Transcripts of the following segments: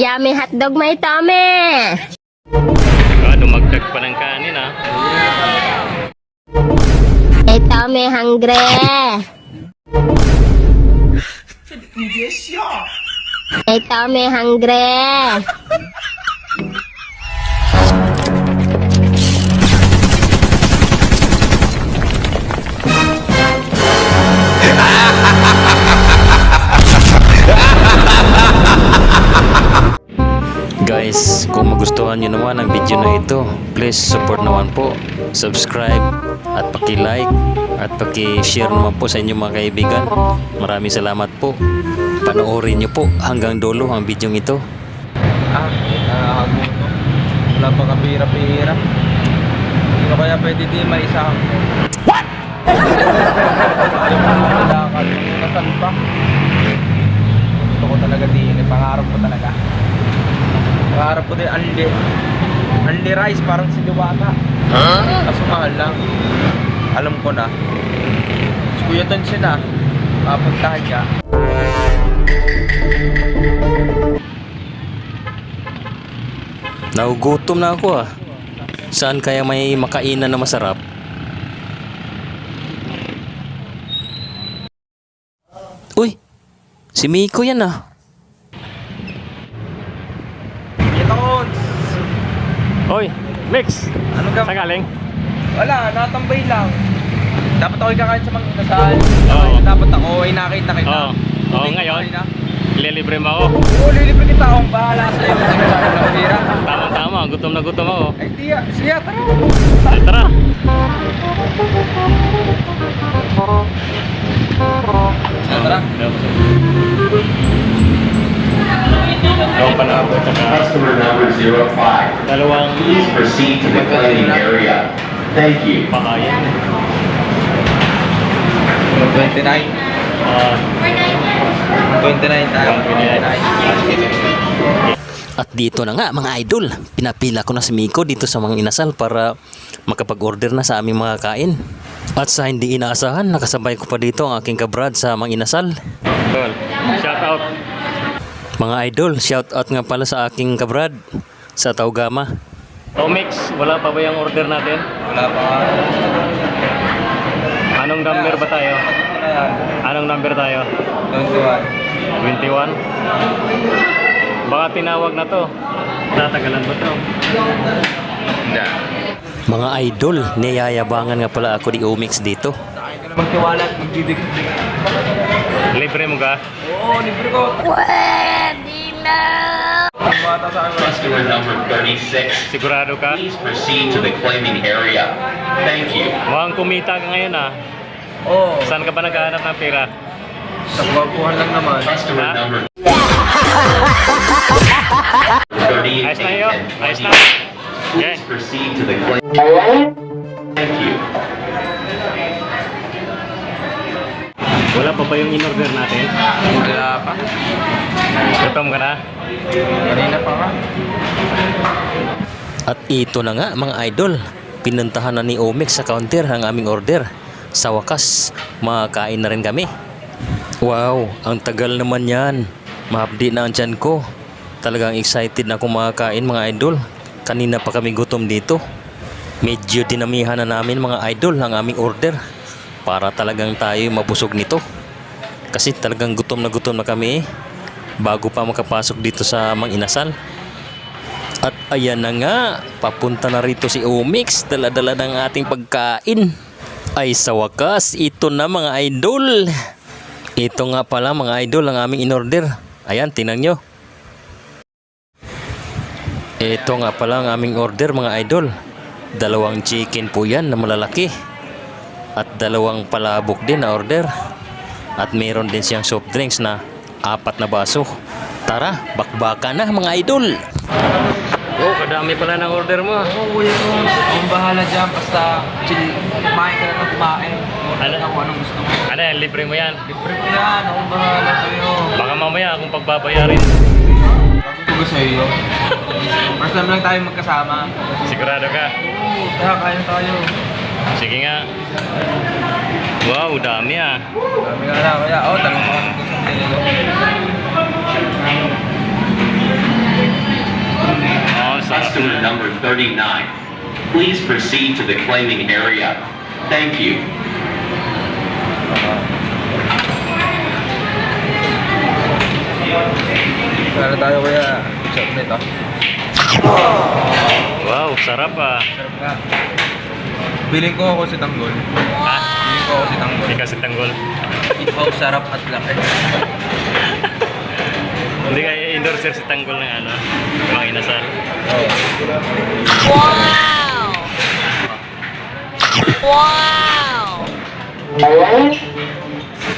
Yummy hotdog may tome! Ah, dumagdag pa ng kanin ah. May tome hungry! May tome hungry! Kung magustuhan nyo naman ang video na ito, please support naman po. Subscribe at paki-like at paki-share naman po sa inyong mga kaibigan. Maraming salamat po. Panoorin nyo po hanggang dulo ang video ito. Ah, to. Wala pa kapira-pira. Sino kaya pwede di may isang ko? What? Ayaw mo malakad. Nasaan pa? Gusto ko talaga din. eh. Pangarap ko talaga. Pangarap ko din. Anli. Anli rice. Parang si Diwata. Kaso mahal lang. Alam ko na. Si Kuya Ton siya na. Mapuntahan niya. Nagugutom na ako ah. Saan kaya may makainan na masarap? Uy! Si Miko yan ah. Kita ko. Oy! Mix! Ano ka? Saan galing? Wala, natambay lang. Dapat ako'y kakain sa mga inasal. Oo. Dapat ako ay nakita kita. Oo. Oo, ngayon. kain, ah. Ililibre mo ako. Oo, lilibre kita akong bahala sa'yo. Sige, wala ka ng pera. Tama-tama, gutom na gutom ako. Ay, tiya. Siya, tara. Ay, tara! Tara. Ikaw pa na ako. Customer number 05. Dalawang Please proceed to the claiming area. Thank you. pakayan. 29. Ah, 29 tayo. 29. At dito na nga mga idol, pinapila ko na si Miko dito sa mga inasal para makapag-order na sa aming mga kain. At sa hindi inaasahan, nakasabay ko pa dito ang aking kabrad sa mga inasal. Shout out. Mga idol, shout out nga pala sa aking kabrad sa Taugama. Tomix, wala pa ba yung order natin? Wala pa. Anong number ba tayo? Ano? Anong number tayo? 21. 21? Baka tinawag na to. Tatagalan ba to? Hindi. Mga idol, niyayabangan nga pala ako ni Omix dito. Magtiwala at magdidikit. Libre mo ka? Oo, libre ko. Pwede na! Ang bata sa akin. Customer number 36. Sigurado ka? Please proceed to the claiming area. Thank you. Mukhang kumita ka ngayon ah. Oo. Saan ka ba naghahanap ng pera? Sa pagkuhan lang naman. Customer Huh? number 38 Ayos na yun? Ayos na? 20. Okay. Please proceed to the claim. Thank you. Wala pa ba yung in-order natin? Wala pa. Gutom ka na? Kanina pa nga. At ito na nga mga idol. Pinuntahan na ni Omix sa counter ang aming order. Sa wakas, makakain na rin kami. Wow, ang tagal naman yan. Mahapdi na ang tiyan ko. Talagang excited na akong makakain mga idol. Kanina pa kami gutom dito. Medyo dinamihan na namin mga idol ang aming order. Para talagang tayo mabusog nito. Kasi talagang gutom na gutom na kami eh. Bago pa makapasok dito sa Mang Inasal. At ayan na nga, papunta na rito si Omix, dala-dala ng ating pagkain. Ay sa wakas, ito na mga idol. Ito nga pala mga idol ang aming in-order. Ayan, tingnan nyo. Ito nga pala ang aming order mga idol. Dalawang chicken po yan na malalaki. At dalawang palabok din na order. At meron din siyang soft drinks na apat na baso. Tara, bakbaka na mga idol. Oh, kadami pala ng order mo. Oo, kuya ko. Akong bahala dyan. Basta chill. Kumain ka na ng kumain. Ano? Ano? Ako anong gusto mo. Ano yan, libre mo yan. Libre ko yan. Akong bahala sa'yo. Baka mamaya akong pagbabayarin. Gusto ko sa'yo. First time lang tayo magkasama. Sigurado ka? Oo, kaya kaya tayo. Sige nga. Wow, dami ah. Dami ka na, kuya. Oo, tanong mo kasi gusto mo din ito. 39. Please proceed to the claiming area. Thank you. Sana tayo kuya. Sarap nito. Wow, sarap ah. Sarap nga. Feeling ko ako si Tanggol. Feeling ko ako si Tanggol. Hindi kasi tanggol. Ibaw, sarap at laki. Hindi kaya endorser si tanggol ng ano, mga inasal.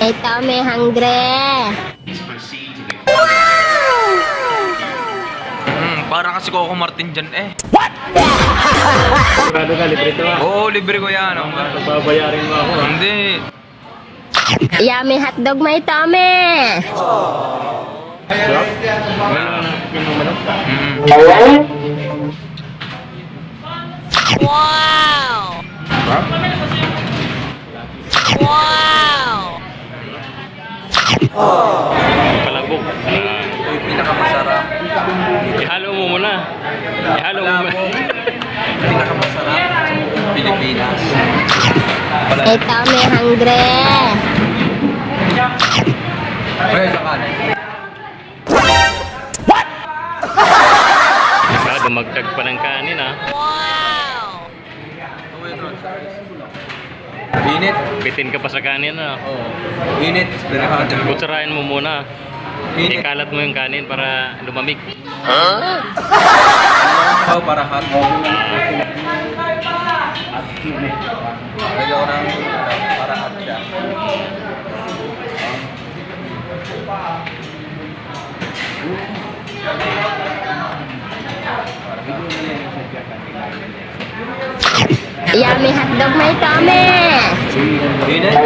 Ito may hungry. Para kasi Coco Martin dyan eh. Sigurado ka, libre ito ah. Oo, libre ko yan. Ang Babayarin mo ako. Hindi. Yummy hotdog may tome. Sarap? Na, yung manok? Mm. Palabok. Ah, Ito yung pinakamasarap. Ihalo mo muna. Ihalo mo muna. Pinakamasarap Pilipinas. Ito may hungry. Kaya sa kanin. Ah, dumagdag pa ng kanin ah. Init. Bitin ka pa sa kanin ah. Oo. Init. Pinakamasarap. Kutsarain mo muna. Ikalat mo yung kanin para lumamig. Ikaw para hot. Ko ng para hot siya. Yummy hotdog may tome. Init.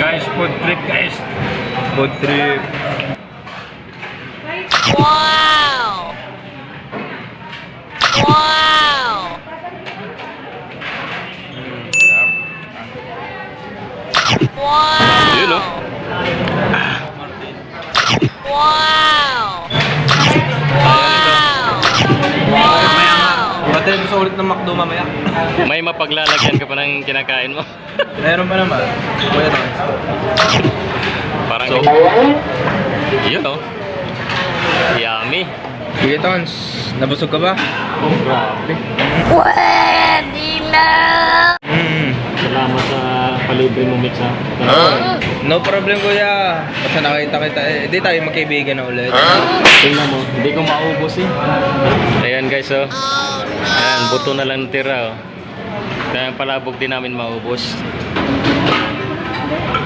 Guys, food trip guys. Food trip. Yun oh. Pati gusto ulit ng McDo mamaya. May mapaglalagyan ka pa ng kinakain mo. Meron pa naman. Kuya naman. Parang So, yun oh. Yummy. Kuya Tons, nabusog ka ba? Oh, grabe. Pwede na. Mm. Salamat sa palibre mo mix ha. No problem kuya. Basta nakita kita eh. Hindi tayo magkaibigan na ulit. Tingnan mo, hindi ko maubos eh. Ayan guys oh. Ayan, buto na lang tira oh. Kaya palabog din namin maubos.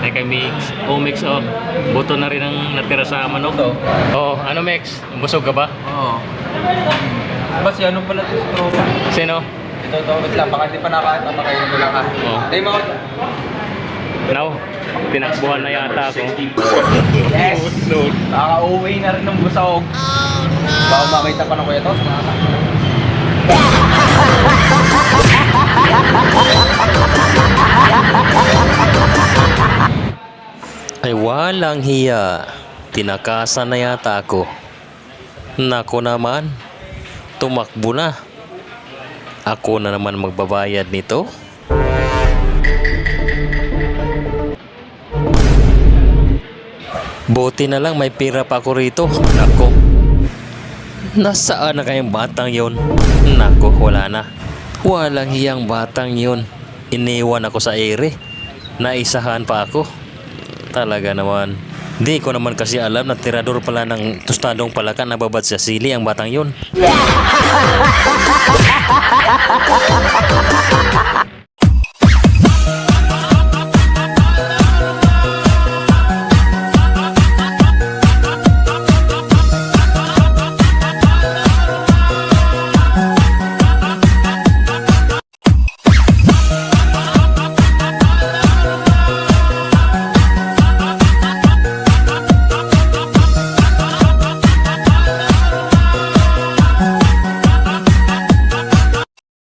Teka mix, oh mix oh. Buto na rin ang natira sa manok. Ito. Oh, ano mix? Busog ka ba? Oo. Bas, ano pala ito sa tropa? Sino? Ito, ito, wait lang. Baka hindi pa nakain. Papakainin ko lang ha. Oo. Hindi, mga... Now, tinakbuhan na yata ako. Yes! Nakaka-uwi na rin ng busog. Baka makita pa ng kuya to. Ay walang hiya. Tinakasan na yata ako. Nako naman. Tumakbo na. Ako na naman magbabayad nito. Buti na lang may pira pa ako rito. Nako. Nasaan na kayang batang yon? Nako, wala na. Walang hiyang batang yon. Iniwan ako sa ere. Naisahan pa ako. Talaga naman. Di ko naman kasi alam na tirador pala ng tostadong palakan na babad sa sili ang batang yun.